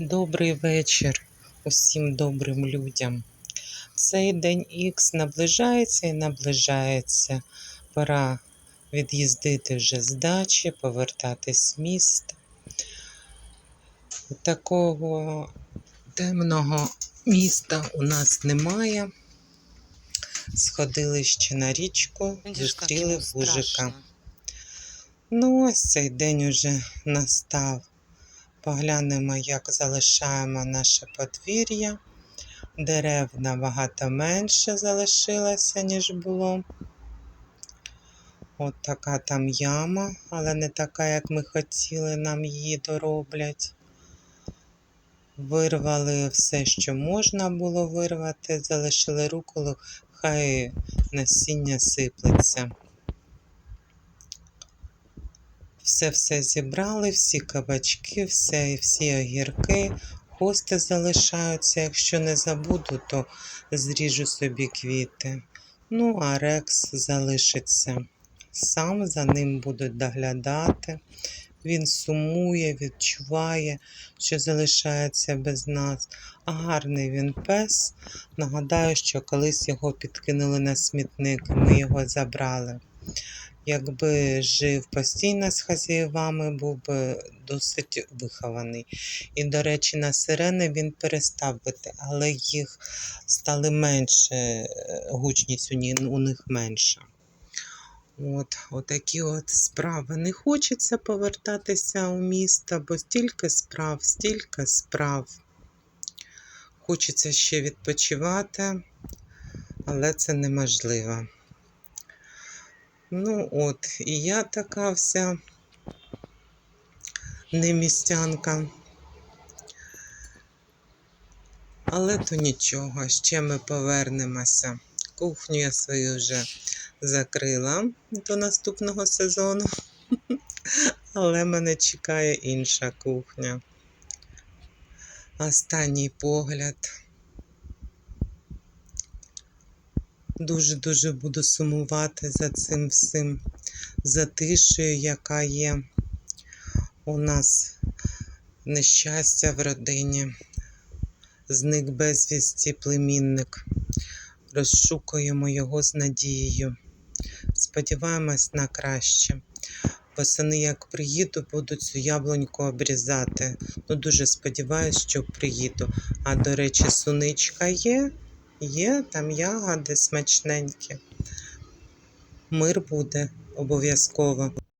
Добрий вечір усім добрим людям. Цей день Х наближається і наближається. Пора від'їздити вже з дачі, повертатись в місто. Такого темного міста у нас немає. Сходили ще на річку, зустріли вужика. Ну, ось цей день уже настав. Поглянемо, як залишаємо наше подвір'я. Дерев набагато менше залишилося, ніж було. От така там яма, але не така, як ми хотіли, нам її дороблять. Вирвали все, що можна було вирвати, залишили руколу, хай насіння сиплеться. Все-все зібрали, всі кабачки, все, всі огірки, хости залишаються. Якщо не забуду, то зріжу собі квіти. Ну, а рекс залишиться. Сам за ним будуть доглядати. Він сумує, відчуває, що залишається без нас. А гарний він пес. Нагадаю, що колись його підкинули на смітник, ми його забрали якби жив постійно з хазяєвами, був би досить вихований. І, до речі, на сирени він перестав бити, але їх стали менше, гучність у них менша. От, отакі от справи. Не хочеться повертатися у місто, бо стільки справ, стільки справ. Хочеться ще відпочивати, але це неможливо. Ну от, і я така вся не містянка. Але то нічого, ще ми повернемося. Кухню я свою вже закрила до наступного сезону. Але мене чекає інша кухня. Останній погляд. Дуже-дуже буду сумувати за цим всім затишею, яка є у нас нещастя в родині. Зник безвісті племінник. Розшукуємо його з надією. Сподіваємось на краще. Восени, як приїду, буду цю яблуньку обрізати. Ну, дуже сподіваюся, що приїду. А до речі, суничка є. Є там ягоди смачненькі. Мир буде обов'язково.